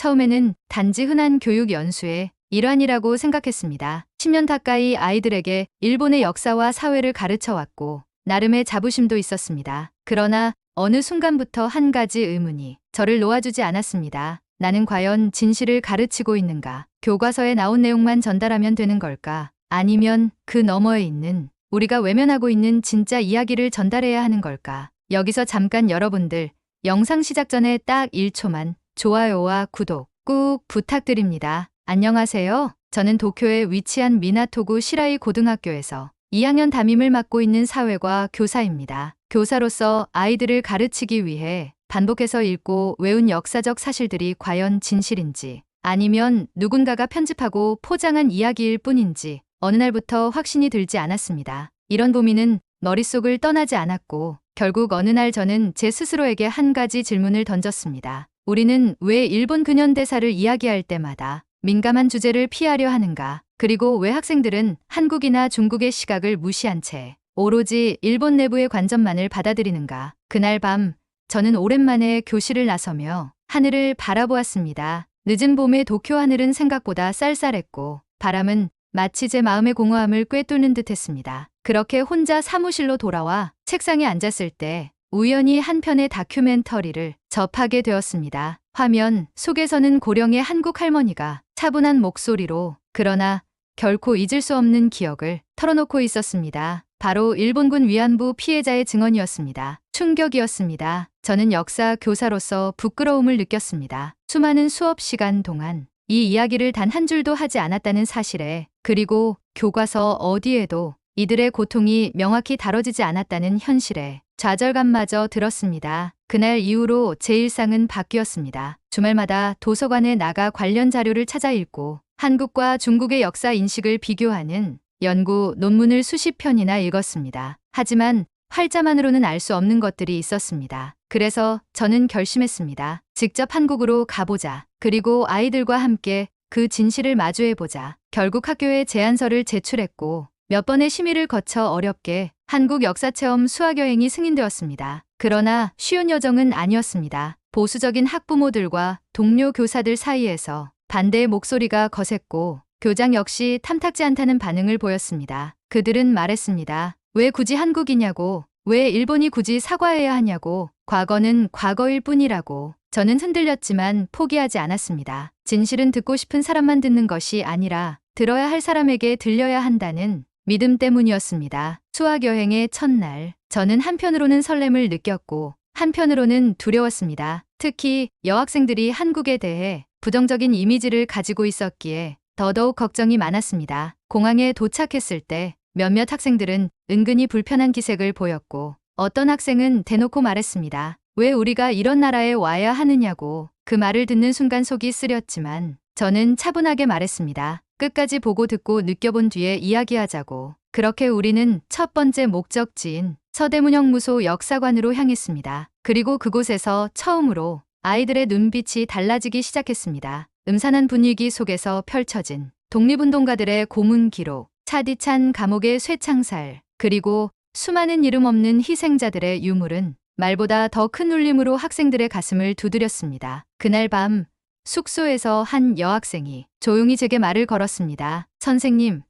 처음에는 단지 흔한 교육 연수의 일환이라고 생각했습니다. 10년 가까이 아이들에게 일본의 역사와 사회를 가르쳐 왔고 나름의 자부심도 있었습니다. 그러나 어느 순간부터 한 가지 의문이 저를 놓아주지 않았습니다. 나는 과연 진실을 가르치고 있는가? 교과서에 나온 내용만 전달하면 되는 걸까? 아니면 그 너머에 있는 우리가 외면하고 있는 진짜 이야기를 전달해야 하는 걸까? 여기서 잠깐 여러분들 영상 시작 전에 딱 1초만 좋아요와 구독 꾹 부탁드립니다. 안녕하세요. 저는 도쿄에 위치한 미나토구 시라이 고등학교에서 2학년 담임을 맡고 있는 사회과 교사입니다. 교사로서 아이들을 가르치기 위해 반복해서 읽고 외운 역사적 사실들이 과연 진실인지 아니면 누군가가 편집하고 포장한 이야기일 뿐인지 어느 날부터 확신이 들지 않았습니다. 이런 고민은 머릿속을 떠나지 않았고 결국 어느 날 저는 제 스스로에게 한 가지 질문을 던졌습니다. 우리는 왜 일본 근현대사를 이야기할 때마다 민감한 주제를 피하려 하는가? 그리고 왜 학생들은 한국이나 중국의 시각을 무시한 채 오로지 일본 내부의 관점만을 받아들이는가? 그날 밤 저는 오랜만에 교실을 나서며 하늘을 바라보았습니다. 늦은 봄의 도쿄 하늘은 생각보다 쌀쌀했고 바람은 마치 제 마음의 공허함을 꿰뚫는 듯 했습니다. 그렇게 혼자 사무실로 돌아와 책상에 앉았을 때 우연히 한 편의 다큐멘터리를 접하게 되었습니다. 화면 속에서는 고령의 한국 할머니가 차분한 목소리로 그러나 결코 잊을 수 없는 기억을 털어놓고 있었습니다. 바로 일본군 위안부 피해자의 증언이었습니다. 충격이었습니다. 저는 역사 교사로서 부끄러움을 느꼈습니다. 수많은 수업 시간 동안 이 이야기를 단 한 줄도 하지 않았다는 사실에 그리고 교과서 어디에도 이들의 고통이 명확히 다뤄지지 않았다는 현실에 좌절감마저 들었습니다. 그날 이후로 제 일상은 바뀌었습니다. 주말마다 도서관에 나가 관련 자료를 찾아 읽고 한국과 중국의 역사 인식을 비교하는 연구 논문을 수십 편이나 읽었습니다. 하지만 활자만으로는 알 수 없는 것들이 있었습니다. 그래서 저는 결심했습니다. 직접 한국으로 가보자. 그리고 아이들과 함께 그 진실을 마주해보자. 결국 학교에 제안서를 제출했고 몇 번의 심의를 거쳐 어렵게 한국 역사체험 수학여행이 승인되었습니다. 그러나 쉬운 여정은 아니었습니다. 보수적인 학부모들과 동료 교사들 사이에서 반대의 목소리가 거셌고 교장 역시 탐탁지 않다는 반응을 보였습니다. 그들은 말했습니다. 왜 굳이 한국이냐고, 왜 일본이 굳이 사과해야 하냐고, 과거는 과거일 뿐이라고. 저는 흔들렸지만 포기하지 않았습니다. 진실은 듣고 싶은 사람만 듣는 것이 아니라 들어야 할 사람에게 들려야 한다는 믿음 때문이었습니다. 수학 여행의 첫날, 저는 한편으로는 설렘을 느꼈고 한편으로는 두려웠습니다. 특히 여학생들이 한국에 대해 부정적인 이미지를 가지고 있었기에 더더욱 걱정이 많았습니다. 공항에 도착했을 때 몇몇 학생들은 은근히 불편한 기색을 보였고 어떤 학생은 대놓고 말했습니다. 왜 우리가 이런 나라에 와야 하느냐고 그 말을 듣는 순간 속이 쓰렸지만 저는 차분하게 말했습니다. 끝까지 보고 듣고 느껴본 뒤에 이야기하자고. 그렇게 우리는 첫 번째 목적지인 서대문형무소 역사관으로 향했습니다. 그리고 그곳에서 처음으로 아이들의 눈빛이 달라지기 시작했습니다. 음산한 분위기 속에서 펼쳐진 독립운동가들의 고문 기록, 차디찬 감옥의 쇠창살, 그리고 수많은 이름 없는 희생자들의 유물은 말보다 더 큰 울림으로 학생들의 가슴을 두드렸습니다. 그날 밤 숙소에서 한 여학생이 조용히 제게 말을 걸었습니다. 선생님,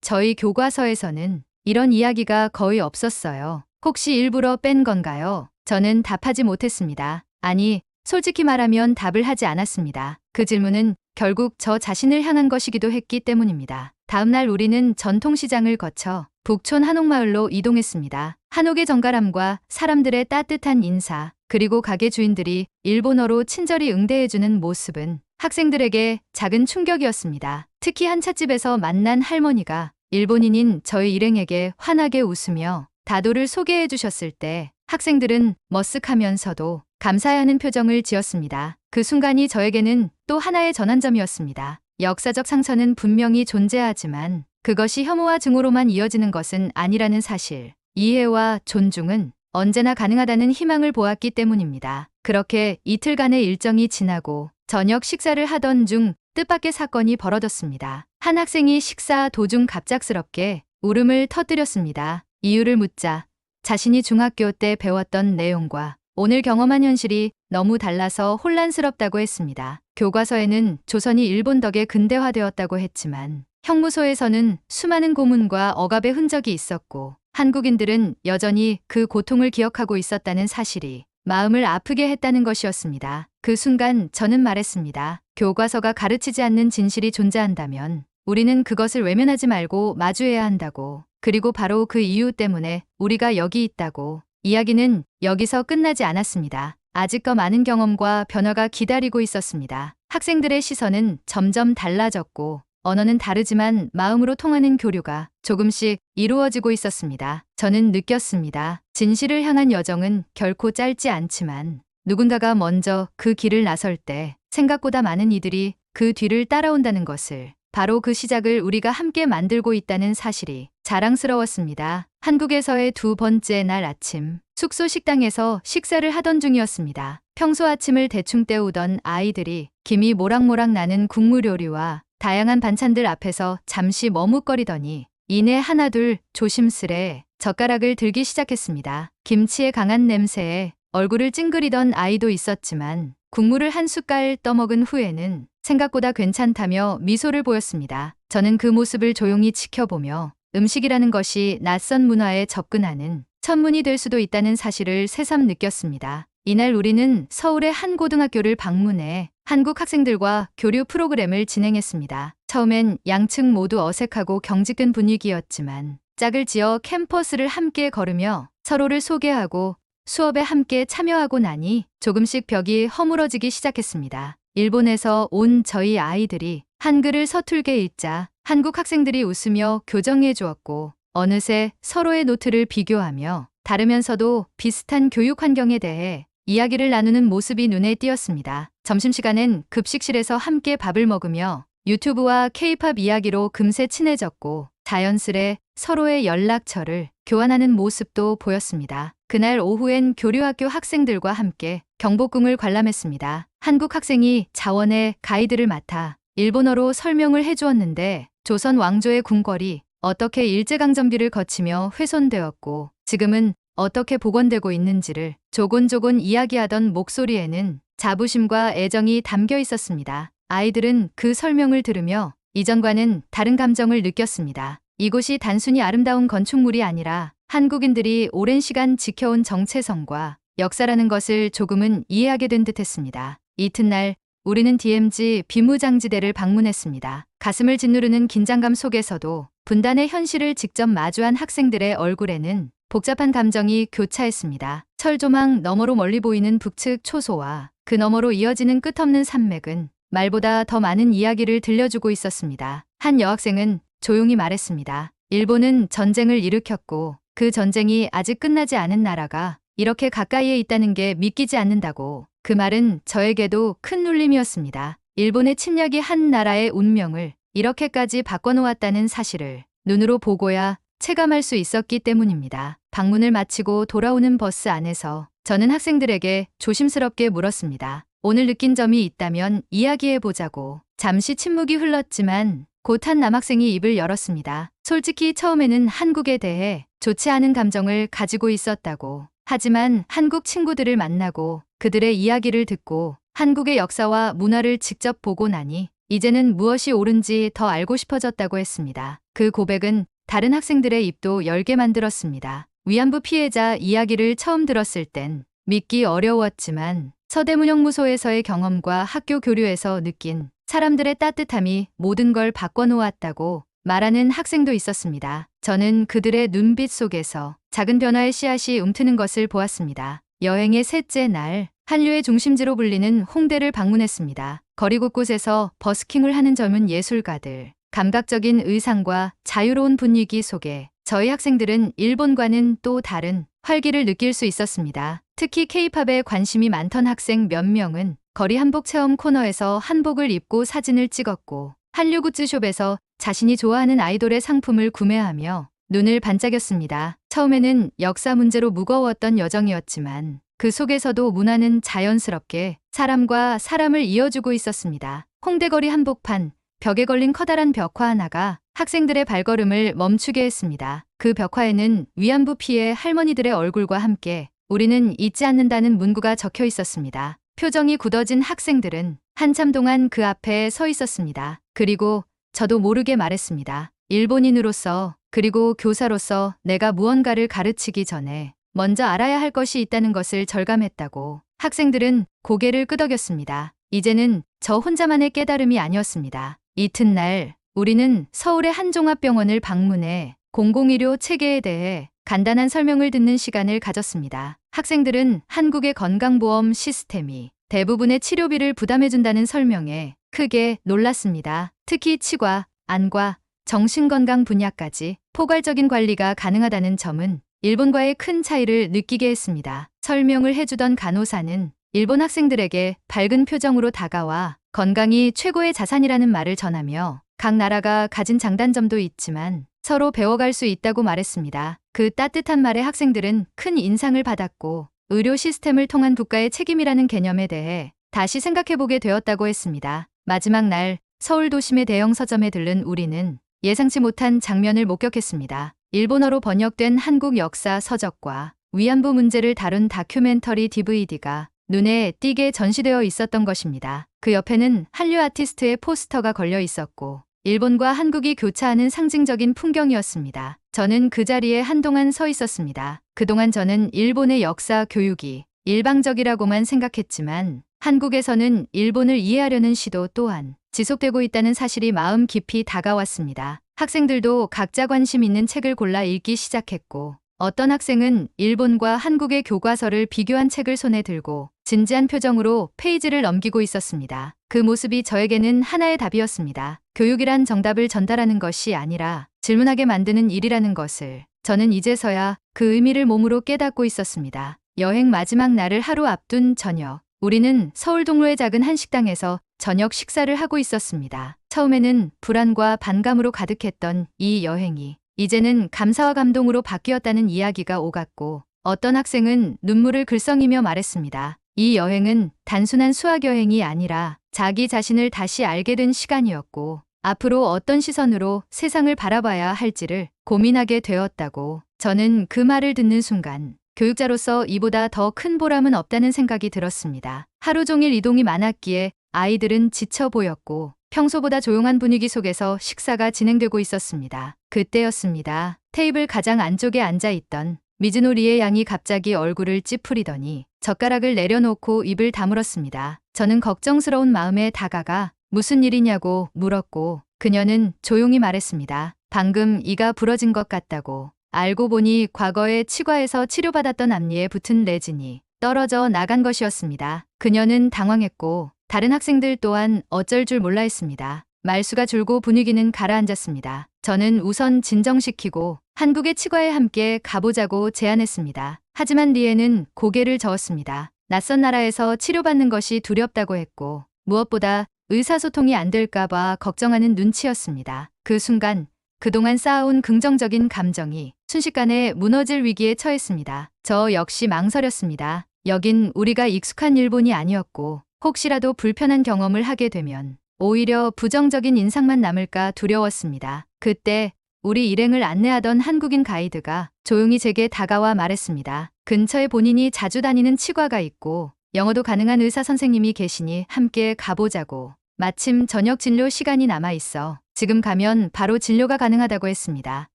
저희 교과서에서는 이런 이야기가 거의 없었어요. 혹시 일부러 뺀 건가요? 저는 답하지 못했습니다. 아니, 솔직히 말하면 답을 하지 않았습니다. 그 질문은 결국 저 자신을 향한 것이기도 했기 때문입니다. 다음날 우리는 전통시장을 거쳐 북촌 한옥마을로 이동했습니다. 한옥의 정갈함과 사람들의 따뜻한 인사, 그리고 가게 주인들이 일본어로 친절히 응대해주는 모습은 학생들에게 작은 충격이었습니다. 특히 한 찻집에서 만난 할머니가 일본인인 저희 일행에게 환하게 웃으며 다도를 소개해 주셨을 때 학생들은 머쓱하면서도 감사해하는 표정을 지었습니다. 그 순간이 저에게는 또 하나의 전환점이었습니다. 역사적 상처는 분명히 존재하지만 그것이 혐오와 증오로만 이어지는 것은 아니라는 사실. 이해와 존중은 언제나 가능하다는 희망을 보았기 때문입니다. 그렇게 이틀간의 일정이 지나고 저녁 식사를 하던 중 뜻밖의 사건이 벌어졌습니다. 한 학생이 식사 도중 갑작스럽게 울음을 터뜨렸습니다. 이유를 묻자 자신이 중학교 때 배웠던 내용과 오늘 경험한 현실이 너무 달라서 혼란스럽다고 했습니다. 교과서에는 조선이 일본 덕에 근대화되었다고 했지만 형무소에서는 수많은 고문과 억압의 흔적이 있었고 한국인들은 여전히 그 고통을 기억하고 있었다는 사실이 마음을 아프게 했다는 것이었습니다. 그 순간 저는 말했습니다. 교과서가 가르치지 않는 진실이 존재한다면 우리는 그것을 외면하지 말고 마주해야 한다고. 그리고 바로 그 이유 때문에 우리가 여기 있다고. 이야기는 여기서 끝나지 않았습니다. 아직 더 많은 경험과 변화가 기다리고 있었습니다. 학생들의 시선은 점점 달라졌고 언어는 다르지만 마음으로 통하는 교류가 조금씩 이루어지고 있었습니다. 저는 느꼈습니다. 진실을 향한 여정은 결코 짧지 않지만 누군가가 먼저 그 길을 나설 때 생각보다 많은 이들이 그 뒤를 따라온다는 것을 바로 그 시작을 우리가 함께 만들고 있다는 사실이 자랑스러웠습니다. 한국에서의 두 번째 날 아침, 숙소 식당에서 식사를 하던 중이었습니다. 평소 아침을 대충 때우던 아이들이 김이 모락모락 나는 국물 요리와 다양한 반찬들 앞에서 잠시 머뭇거리더니 이내 하나둘 조심스레 젓가락을 들기 시작했습니다. 김치의 강한 냄새에 얼굴을 찡그리던 아이도 있었지만 국물을 한 숟갈 떠먹은 후에는 생각보다 괜찮다며 미소를 보였습니다. 저는 그 모습을 조용히 지켜보며 음식이라는 것이 낯선 문화에 접근하는 천문이 될 수도 있다는 사실을 새삼 느꼈습니다. 이날 우리는 서울의 한 고등학교를 방문해 한국 학생들과 교류 프로그램을 진행했습니다. 처음엔 양측 모두 어색하고 경직된 분위기였지만 짝을 지어 캠퍼스를 함께 걸으며 서로를 소개하고 수업에 함께 참여하고 나니 조금씩 벽이 허물어지기 시작했습니다. 일본에서 온 저희 아이들이 한글을 서툴게 읽자 한국 학생들이 웃으며 교정해 주었고 어느새 서로의 노트를 비교하며 다르면서도 비슷한 교육 환경에 대해 이야기를 나누는 모습이 눈에 띄었습니다. 점심시간엔 급식실에서 함께 밥을 먹으며 유튜브와 케이팝 이야기로 금세 친해졌고 자연스레 서로의 연락처를 교환하는 모습도 보였습니다. 그날 오후엔 교류학교 학생들과 함께 경복궁을 관람했습니다. 한국 학생이 자원의 가이드를 맡아 일본어로 설명을 해주었는데 조선 왕조의 궁궐이 어떻게 일제강점기를 거치며 훼손되었고 지금은 어떻게 복원되고 있는지를 조곤조곤 이야기하던 목소리에는 자부심과 애정이 담겨 있었습니다. 아이들은 그 설명을 들으며 이전과는 다른 감정을 느꼈습니다. 이곳이 단순히 아름다운 건축물이 아니라 한국인들이 오랜 시간 지켜온 정체성과 역사라는 것을 조금은 이해하게 된 듯 했습니다. 이튿날 우리는 DMZ 비무장지대를 방문했습니다. 가슴을 짓누르는 긴장감 속에서도 분단의 현실을 직접 마주한 학생들의 얼굴에는 복잡한 감정이 교차했습니다. 철조망 너머로 멀리 보이는 북측 초소와 그 너머로 이어지는 끝없는 산맥은 말보다 더 많은 이야기를 들려주고 있었습니다. 한 여학생은 조용히 말했습니다. 일본은 전쟁을 일으켰고 그 전쟁이 아직 끝나지 않은 나라가 이렇게 가까이에 있다는 게 믿기지 않는다고. 그 말은 저에게도 큰 눌림이었습니다. 일본의 침략이 한 나라의 운명을 이렇게까지 바꿔놓았다는 사실을 눈으로 보고야 체감할 수 있었기 때문입니다. 방문을 마치고 돌아오는 버스 안에서 저는 학생들에게 조심스럽게 물었습니다. 오늘 느낀 점이 있다면 이야기해 보자고. 잠시 침묵이 흘렀지만 곧 한 남학생이 입을 열었습니다. 솔직히 처음에는 한국에 대해 좋지 않은 감정을 가지고 있었다고. 하지만 한국 친구들을 만나고 그들의 이야기를 듣고 한국의 역사와 문화를 직접 보고 나니 이제는 무엇이 옳은지 더 알고 싶어졌다고 했습니다. 그 고백은 다른 학생들의 입도 열게 만들었습니다. 위안부 피해자 이야기를 처음 들었을 땐 믿기 어려웠지만 서대문형무소에서의 경험과 학교 교류에서 느낀 사람들의 따뜻함이 모든 걸 바꿔놓았다고 말하는 학생도 있었습니다. 저는 그들의 눈빛 속에서 작은 변화의 씨앗이 움트는 것을 보았습니다. 여행의 셋째 날, 한류의 중심지로 불리는 홍대를 방문했습니다. 거리 곳곳에서 버스킹을 하는 젊은 예술가들, 감각적인 의상과 자유로운 분위기 속에 저희 학생들은 일본과는 또 다른 활기를 느낄 수 있었습니다. 특히 케이팝에 관심이 많던 학생 몇 명은 거리 한복 체험 코너에서 한복을 입고 사진을 찍었고 한류 굿즈숍에서 자신이 좋아하는 아이돌의 상품을 구매하며 눈을 반짝였습니다. 처음에는 역사 문제로 무거웠던 여정이었지만 그 속에서도 문화는 자연스럽게 사람과 사람을 이어주고 있었습니다. 홍대거리 한복판, 벽에 걸린 커다란 벽화 하나가 학생들의 발걸음을 멈추게 했습니다. 그 벽화에는 위안부 피해 할머니들의 얼굴과 함께 우리는 잊지 않는다는 문구가 적혀 있었습니다. 표정이 굳어진 학생들은 한참 동안 그 앞에 서 있었습니다. 그리고 저도 모르게 말했습니다. 일본인으로서 그리고 교사로서 내가 무언가를 가르치기 전에 먼저 알아야 할 것이 있다는 것을 절감했다고 학생들은 고개를 끄덕였습니다. 이제는 저 혼자만의 깨달음이 아니었습니다. 이튿날 우리는 서울의 한 종합병원을 방문해 공공의료 체계에 대해 간단한 설명을 듣는 시간을 가졌습니다. 학생들은 한국의 건강보험 시스템이 대부분의 치료비를 부담해준다는 설명에 크게 놀랐습니다. 특히 치과, 안과, 정신건강 분야까지 포괄적인 관리가 가능하다는 점은 일본과의 큰 차이를 느끼게 했습니다. 설명을 해주던 간호사는 일본 학생들에게 밝은 표정으로 다가와 건강이 최고의 자산이라는 말을 전하며 각 나라가 가진 장단점도 있지만 서로 배워갈 수 있다고 말했습니다. 그 따뜻한 말에 학생들은 큰 인상을 받았고 의료 시스템을 통한 국가의 책임이라는 개념에 대해 다시 생각해보게 되었다고 했습니다. 마지막 날 서울 도심의 대형 서점에 들른 우리는 예상치 못한 장면을 목격했습니다. 일본어로 번역된 한국 역사 서적과 위안부 문제를 다룬 다큐멘터리 DVD가 눈에 띄게 전시되어 있었던 것입니다. 그 옆에는 한류 아티스트의 포스터가 걸려 있었고 일본과 한국이 교차하는 상징적인 풍경이었습니다. 저는 그 자리에 한동안 서 있었습니다. 그동안 저는 일본의 역사 교육이 일방적이라고만 생각했지만 한국에서는 일본을 이해하려는 시도 또한 지속되고 있다는 사실이 마음 깊이 다가왔습니다. 학생들도 각자 관심 있는 책을 골라 읽기 시작했고 어떤 학생은 일본과 한국의 교과서를 비교한 책을 손에 들고 진지한 표정으로 페이지를 넘기고 있었습니다. 그 모습이 저에게는 하나의 답이었습니다. 교육이란 정답을 전달하는 것이 아니라 질문하게 만드는 일이라는 것을 저는 이제서야 그 의미를 몸으로 깨닫고 있었습니다. 여행 마지막 날을 하루 앞둔 저녁, 우리는 서울 동로의 작은 한식당에서 저녁 식사를 하고 있었습니다. 처음에는 불안과 반감으로 가득했던 이 여행이 이제는 감사와 감동으로 바뀌었다는 이야기가 오갔고 어떤 학생은 눈물을 글썽이며 말했습니다. 이 여행은 단순한 수학 여행이 아니라 자기 자신을 다시 알게 된 시간이었고 앞으로 어떤 시선으로 세상을 바라봐야 할지를 고민하게 되었다고 저는 그 말을 듣는 순간 교육자로서 이보다 더 큰 보람은 없다는 생각이 들었습니다. 하루 종일 이동이 많았기에 아이들은 지쳐 보였고 평소보다 조용한 분위기 속에서 식사가 진행되고 있었습니다. 그때였습니다. 테이블 가장 안쪽에 앉아 있던 미즈노 리의 양이 갑자기 얼굴을 찌푸리더니 젓가락을 내려놓고 입을 다물었습니다. 저는 걱정스러운 마음에 다가가 무슨 일이냐고 물었고 그녀는 조용히 말했습니다. 방금 이가 부러진 것 같다고. 알고 보니 과거에 치과에서 치료받았던 앞니에 붙은 레진이 떨어져 나간 것이었습니다. 그녀는 당황했고 다른 학생들 또한 어쩔 줄 몰라 했습니다. 말수가 줄고 분위기는 가라앉았습니다. 저는 우선 진정시키고 한국의 치과에 함께 가보자고 제안했습니다. 하지만 리에는 고개를 저었습니다. 낯선 나라에서 치료받는 것이 두렵다고 했고 무엇보다 의사소통이 안 될까봐 걱정하는 눈치였습니다. 그 순간 그동안 쌓아온 긍정적인 감정이 순식간에 무너질 위기에 처했습니다. 저 역시 망설였습니다. 여긴 우리가 익숙한 일본이 아니었고 혹시라도 불편한 경험을 하게 되면 오히려 부정적인 인상만 남을까 두려웠습니다. 그때 우리 일행을 안내하던 한국인 가이드가 조용히 제게 다가와 말했습니다. 근처에 본인이 자주 다니는 치과가 있고 영어도 가능한 의사 선생님이 계시니 함께 가보자고. 마침 저녁 진료 시간이 남아 있어 지금 가면 바로 진료가 가능하다고 했습니다.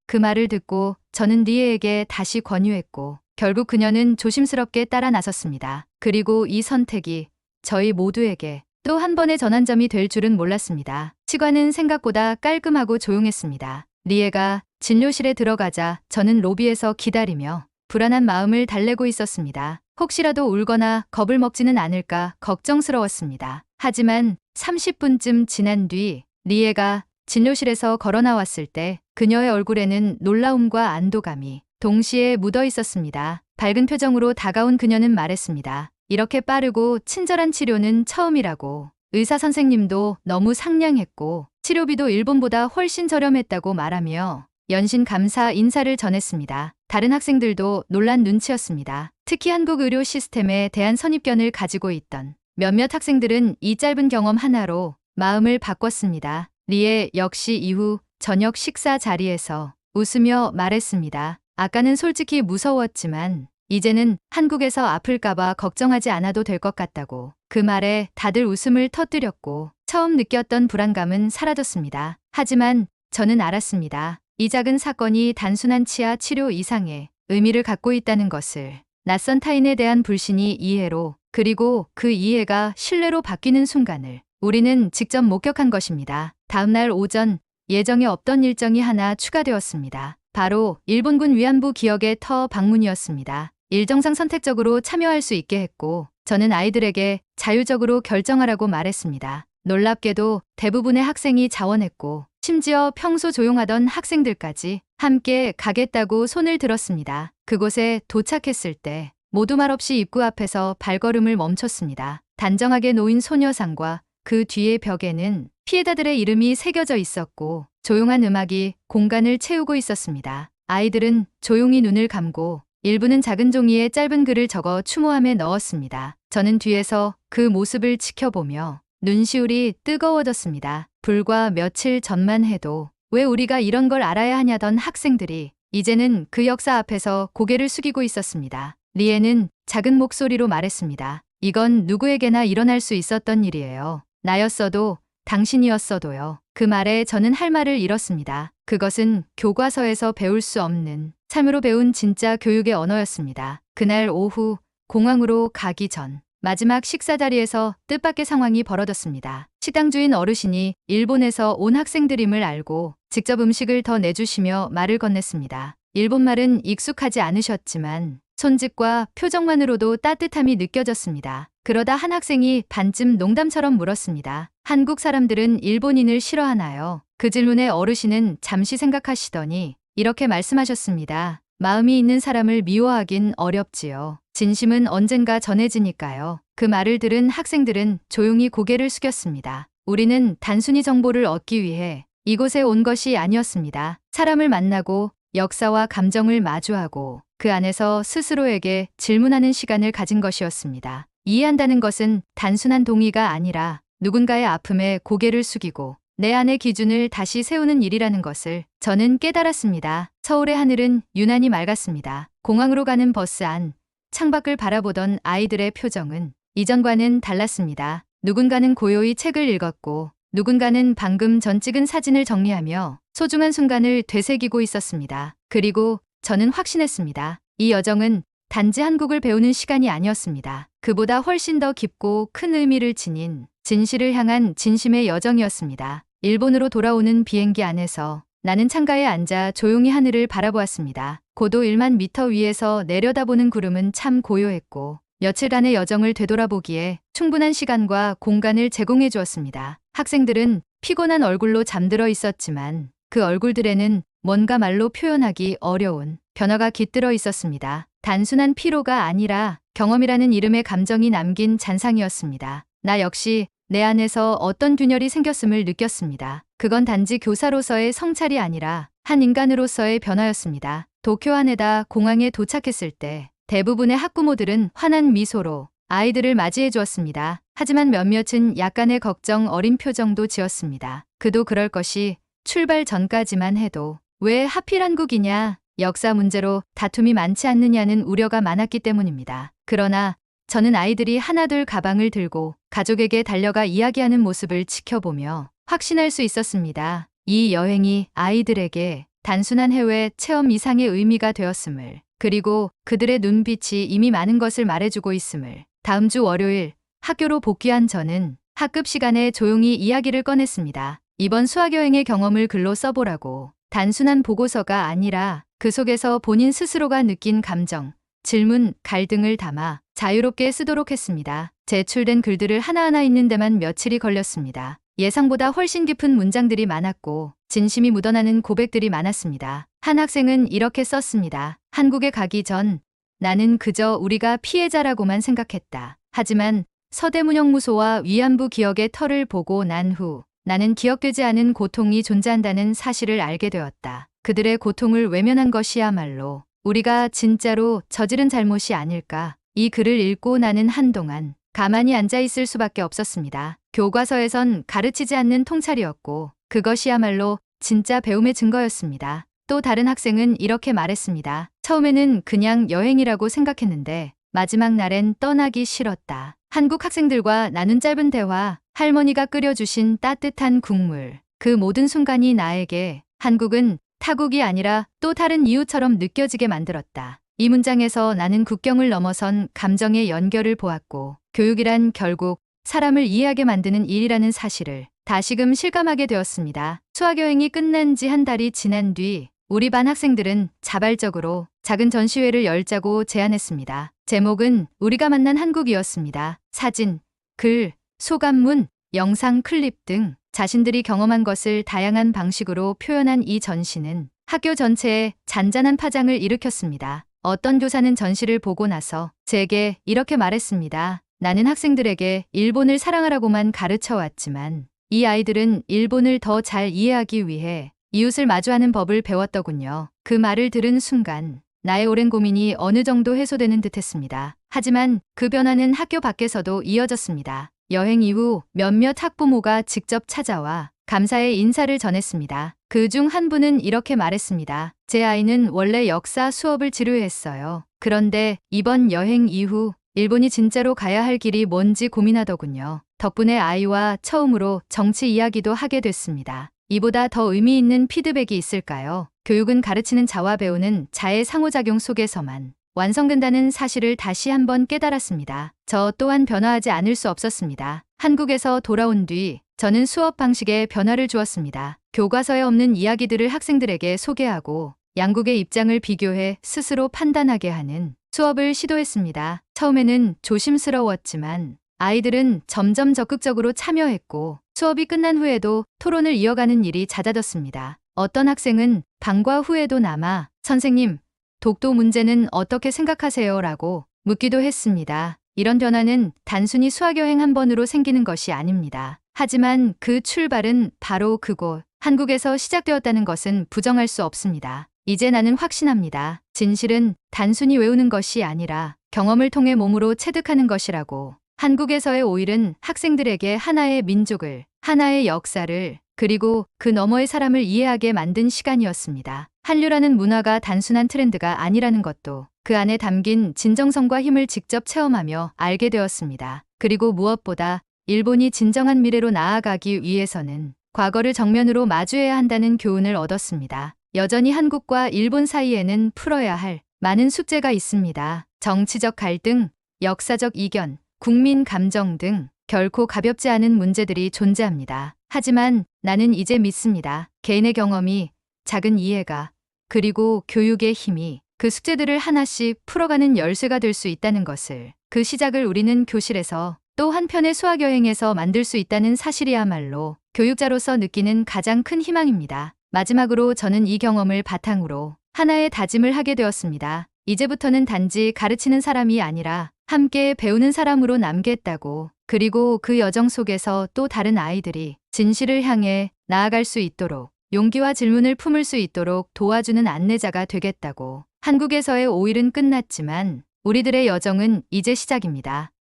그 말을 듣고 저는 리에에게 다시 권유했고 결국 그녀는 조심스럽게 따라 나섰습니다. 그리고 이 선택이 저희 모두에게 또 한 번의 전환점이 될 줄은 몰랐습니다. 치과는 생각보다 깔끔하고 조용했습니다. 리에가 진료실에 들어가자 저는 로비에서 기다리며 불안한 마음을 달래고 있었습니다. 혹시라도 울거나 겁을 먹지는 않을까 걱정스러웠습니다. 하지만 30분쯤 지난 뒤 리에가 진료실에서 걸어 나왔을 때 그녀의 얼굴에는 놀라움과 안도감이 동시에 묻어 있었습니다. 밝은 표정으로 다가온 그녀는 말했습니다. 이렇게 빠르고 친절한 치료는 처음이라고. 의사 선생님도 너무 상냥했고 치료비도 일본보다 훨씬 저렴했다고 말하며 연신 감사 인사를 전했습니다. 다른 학생들도 놀란 눈치였습니다. 특히 한국 의료 시스템에 대한 선입견을 가지고 있던 몇몇 학생들은 이 짧은 경험 하나로 마음을 바꿨습니다. 리에 역시 이후 저녁 식사 자리에서 웃으며 말했습니다. 아까는 솔직히 무서웠지만 이제는 한국에서 아플까봐 걱정하지 않아도 될 것 같다고. 그 말에 다들 웃음을 터뜨렸고 처음 느꼈던 불안감은 사라졌습니다. 하지만 저는 알았습니다. 이 작은 사건이 단순한 치아 치료 이상의 의미를 갖고 있다는 것을. 낯선 타인에 대한 불신이 이해로 그리고 그 이해가 신뢰로 바뀌는 순간을 우리는 직접 목격한 것입니다. 다음날 오전 예정에 없던 일정이 하나 추가되었습니다. 바로 일본군 위안부 기억의 터 방문이었습니다. 일정상 선택적으로 참여할 수 있게 했고 저는 아이들에게 자율적으로 결정하라고 말했습니다. 놀랍게도 대부분의 학생이 자원했고 심지어 평소 조용하던 학생들까지 함께 가겠다고 손을 들었습니다. 그곳에 도착했을 때 모두 말없이 입구 앞에서 발걸음을 멈췄습니다. 단정하게 놓인 소녀상과 그 뒤의 벽에는 피해자들의 이름이 새겨져 있었고 조용한 음악이 공간을 채우고 있었습니다. 아이들은 조용히 눈을 감고 일부는 작은 종이에 짧은 글을 적어 추모함에 넣었습니다. 저는 뒤에서 그 모습을 지켜보며 눈시울이 뜨거워졌습니다. 불과 며칠 전만 해도 왜 우리가 이런 걸 알아야 하냐던 학생들이 이제는 그 역사 앞에서 고개를 숙이고 있었습니다. 리에는 작은 목소리로 말했습니다. 이건 누구에게나 일어날 수 있었던 일이에요. 나였어도 당신이었어도요. 그 말에 저는 할 말을 잃었습니다. 그것은 교과서에서 배울 수 없는 삶으로 배운 진짜 교육의 언어였습니다. 그날 오후 공항으로 가기 전 마지막 식사 자리에서 뜻밖의 상황이 벌어졌습니다. 식당 주인 어르신이 일본에서 온 학생들임을 알고 직접 음식을 더 내주시며 말을 건넸습니다. 일본 말은 익숙하지 않으셨지만 손짓과 표정만으로도 따뜻함이 느껴졌습니다. 그러다 한 학생이 반쯤 농담처럼 물었습니다. 한국 사람들은 일본인을 싫어하나요? 그 질문에 어르신은 잠시 생각하시더니 이렇게 말씀하셨습니다. 마음이 있는 사람을 미워하긴 어렵지요. 진심은 언젠가 전해지니까요. 그 말을 들은 학생들은 조용히 고개를 숙였습니다. 우리는 단순히 정보를 얻기 위해 이곳에 온 것이 아니었습니다. 사람을 만나고 역사와 감정을 마주하고 그 안에서 스스로에게 질문하는 시간을 가진 것이었습니다. 이해한다는 것은 단순한 동의가 아니라 누군가의 아픔에 고개를 숙이고 내 안의 기준을 다시 세우는 일이라는 것을 저는 깨달았습니다. 서울의 하늘은 유난히 맑았습니다. 공항으로 가는 버스 안 창밖을 바라보던 아이들의 표정은 이전과는 달랐습니다. 누군가는 고요히 책을 읽었고 누군가는 방금 전 찍은 사진을 정리하며 소중한 순간을 되새기고 있었습니다. 그리고 저는 확신했습니다. 이 여정은 단지 한국을 배우는 시간이 아니었습니다. 그보다 훨씬 더 깊고 큰 의미를 지닌 진실을 향한 진심의 여정이었습니다. 일본으로 돌아오는 비행기 안에서 나는 창가에 앉아 조용히 하늘을 바라보았습니다. 고도 1만 미터 위에서 내려다보는 구름은 참 고요했고 며칠간의 여정을 되돌아보기에 충분한 시간과 공간을 제공해 주었습니다. 학생들은 피곤한 얼굴로 잠들어 있었지만 그 얼굴들에는 뭔가 말로 표현하기 어려운 변화가 깃들어 있었습니다. 단순한 피로가 아니라 경험이라는 이름의 감정이 남긴 잔상이었습니다. 나 역시 내 안에서 어떤 균열이 생겼음을 느꼈습니다. 그건 단지 교사로서의 성찰이 아니라 한 인간으로서의 변화였습니다. 도쿄 하네다 공항에 도착했을 때 대부분의 학부모들은 환한 미소로 아이들을 맞이해 주었습니다. 하지만 몇몇은 약간의 걱정 어린 표정도 지었습니다. 그도 그럴 것이 출발 전까지만 해도 왜 하필 한국이냐 역사 문제로 다툼이 많지 않느냐는 우려가 많았기 때문입니다. 그러나 저는 아이들이 하나둘 가방을 들고 가족에게 달려가 이야기하는 모습을 지켜보며 확신할 수 있었습니다. 이 여행이 아이들에게 단순한 해외 체험 이상의 의미가 되었음을, 그리고 그들의 눈빛이 이미 많은 것을 말해주고 있음을, 다음 주 월요일 학교로 복귀한 저는 학급 시간에 조용히 이야기를 꺼냈습니다. 이번 수학여행의 경험을 글로 써보라고. 단순한 보고서가 아니라 그 속에서 본인 스스로가 느낀 감정, 질문, 갈등을 담아 자유롭게 쓰도록 했습니다. 제출된 글들을 하나하나 읽는 데만 며칠이 걸렸습니다. 예상보다 훨씬 깊은 문장들이 많았고 진심이 묻어나는 고백들이 많았습니다. 한 학생은 이렇게 썼습니다. 한국에 가기 전 나는 그저 우리가 피해자라고만 생각했다. 하지만 서대문형무소와 위안부 기억의 터를 보고 난 후 나는 기억되지 않은 고통이 존재한다는 사실을 알게 되었다. 그들의 고통을 외면한 것이야말로 우리가 진짜로 저지른 잘못이 아닐까. 이 글을 읽고 나는 한동안 가만히 앉아 있을 수밖에 없었습니다. 교과서에선 가르치지 않는 통찰이었고 그것이야말로 진짜 배움의 증거였습니다. 또 다른 학생은 이렇게 말했습니다. 처음에는 그냥 여행이라고 생각했는데 마지막 날엔 떠나기 싫었다. 한국 학생들과 나눈 짧은 대화, 할머니가 끓여주신 따뜻한 국물, 그 모든 순간이 나에게 한국은 타국이 아니라 또 다른 이유처럼 느껴지게 만들었다. 이 문장에서 나는 국경을 넘어선 감정의 연결을 보았고, 교육이란 결국 사람을 이해하게 만드는 일이라는 사실을 다시금 실감하게 되었습니다. 수학여행이 끝난 지 한 달이 지난 뒤 우리 반 학생들은 자발적으로 작은 전시회를 열자고 제안했습니다. 제목은 우리가 만난 한국이었습니다. 사진, 글, 소감문, 영상 클립 등 자신들이 경험한 것을 다양한 방식으로 표현한 이 전시는 학교 전체에 잔잔한 파장을 일으켰습니다. 어떤 교사는 전시를 보고 나서 제게 이렇게 말했습니다. 나는 학생들에게 일본을 사랑하라고만 가르쳐 왔지만 이 아이들은 일본을 더 잘 이해하기 위해 이웃을 마주하는 법을 배웠더군요. 그 말을 들은 순간 나의 오랜 고민이 어느 정도 해소되는 듯 했습니다. 하지만 그 변화는 학교 밖에서도 이어졌습니다. 여행 이후 몇몇 학부모가 직접 찾아와 감사의 인사를 전했습니다. 그 중 한 분은 이렇게 말했습니다. 제 아이는 원래 역사 수업을 지루했어요. 그런데 이번 여행 이후 일본이 진짜로 가야 할 길이 뭔지 고민하더군요. 덕분에 아이와 처음으로 정치 이야기도 하게 됐습니다. 이보다 더 의미 있는 피드백이 있을까요? 교육은 가르치는 자와 배우는 자의 상호작용 속에서만 완성된다는 사실을 다시 한번 깨달았습니다. 저 또한 변화하지 않을 수 없었습니다. 한국에서 돌아온 뒤 저는 수업 방식에 변화를 주었습니다. 교과서에 없는 이야기들을 학생들에게 소개하고 양국의 입장을 비교해 스스로 판단하게 하는 수업을 시도했습니다. 처음에는 조심스러웠지만 아이들은 점점 적극적으로 참여했고 수업이 끝난 후에도 토론을 이어가는 일이 잦아졌습니다. 어떤 학생은 방과 후에도 남아 선생님, 독도 문제는 어떻게 생각하세요? 라고 묻기도 했습니다. 이런 변화는 단순히 수학여행 한 번으로 생기는 것이 아닙니다. 하지만 그 출발은 바로 그곳, 한국에서 시작되었다는 것은 부정할 수 없습니다. 이제 나는 확신합니다. 진실은 단순히 외우는 것이 아니라 경험을 통해 몸으로 체득하는 것이라고. 한국에서의 오일은 학생들에게 하나의 민족을, 하나의 역사를, 그리고 그 너머의 사람을 이해하게 만든 시간이었습니다. 한류라는 문화가 단순한 트렌드가 아니라는 것도 그 안에 담긴 진정성과 힘을 직접 체험하며 알게 되었습니다. 그리고 무엇보다 일본이 진정한 미래로 나아가기 위해서는 과거를 정면으로 마주해야 한다는 교훈을 얻었습니다. 여전히 한국과 일본 사이에는 풀어야 할 많은 숙제가 있습니다. 정치적 갈등, 역사적 이견, 국민 감정 등 결코 가볍지 않은 문제들이 존재합니다. 하지만 나는 이제 믿습니다. 개인의 경험이, 작은 이해가, 그리고 교육의 힘이 그 숙제들을 하나씩 풀어가는 열쇠가 될 수 있다는 것을 그 시작을 우리는 교실에서 또 한편의 수학 여행에서 만들 수 있다는 사실이야말로 교육자로서 느끼는 가장 큰 희망입니다. 마지막으로 저는 이 경험을 바탕으로 하나의 다짐을 하게 되었습니다. 이제부터는 단지 가르치는 사람이 아니라 함께 배우는 사람으로 남겠다고 그리고 그 여정 속에서 또 다른 아이들이 진실을 향해 나아갈 수 있도록 용기와 질문을 품을 수 있도록 도와주는 안내자가 되겠다고. 한국에서의 오일은 끝났지만 우리들의 여정은 이제 시작입니다.